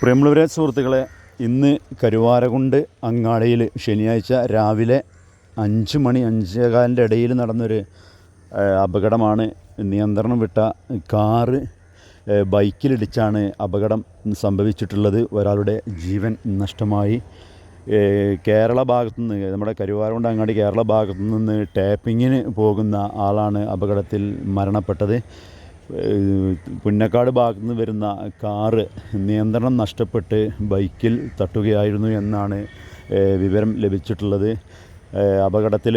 പ്രിയമുള്ളവരെ സുഹൃത്തുക്കളെ ഇന്ന് കരുവാരകുണ്ട് അങ്ങാടിയിൽ ശനിയാഴ്ച രാവിലെ അഞ്ച് മണി അഞ്ചേകാലിന്റെ ഇടയിൽ നടന്നൊരു അപകടമാണ് നിയന്ത്രണം വിട്ട കാറ് ബൈക്കിലിടിച്ചാണ് അപകടം സംഭവിച്ചിട്ടുള്ളത്. ഒരാളുടെ ജീവൻ നഷ്ടമായി. കേരള ഭാഗത്തു നിന്ന് നമ്മുടെ കരുവാരകുണ്ട് അങ്ങാടി കേരള ഭാഗത്തു നിന്ന് ടാപ്പിങ്ങിന് പോകുന്ന ആളാണ് അപകടത്തിൽ മരണപ്പെട്ടത്. പുന്നക്കാട് ഭാഗത്തു നിന്ന് വരുന്ന കാറ് നിയന്ത്രണം നഷ്ടപ്പെട്ട് ബൈക്കിൽ തട്ടുകയായിരുന്നു എന്നാണ് വിവരം ലഭിച്ചിട്ടുള്ളത്. അപകടത്തിൽ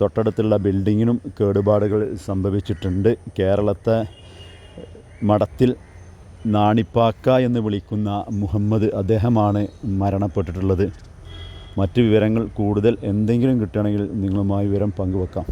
തൊട്ടടുത്തുള്ള ബിൽഡിങ്ങിനും കേടുപാടുകൾ സംഭവിച്ചിട്ടുണ്ട്. കേരളത്തെ മഠത്തിൽ നാണിപ്പാക്ക എന്ന് വിളിക്കുന്ന മുഹമ്മദ് അദ്ദേഹമാണ് മരണപ്പെട്ടിട്ടുള്ളത്. മറ്റ് വിവരങ്ങൾ കൂടുതൽ എന്തെങ്കിലും കിട്ടുകയാണെങ്കിൽ നിങ്ങളുമായി വിവരം പങ്കുവെക്കാം.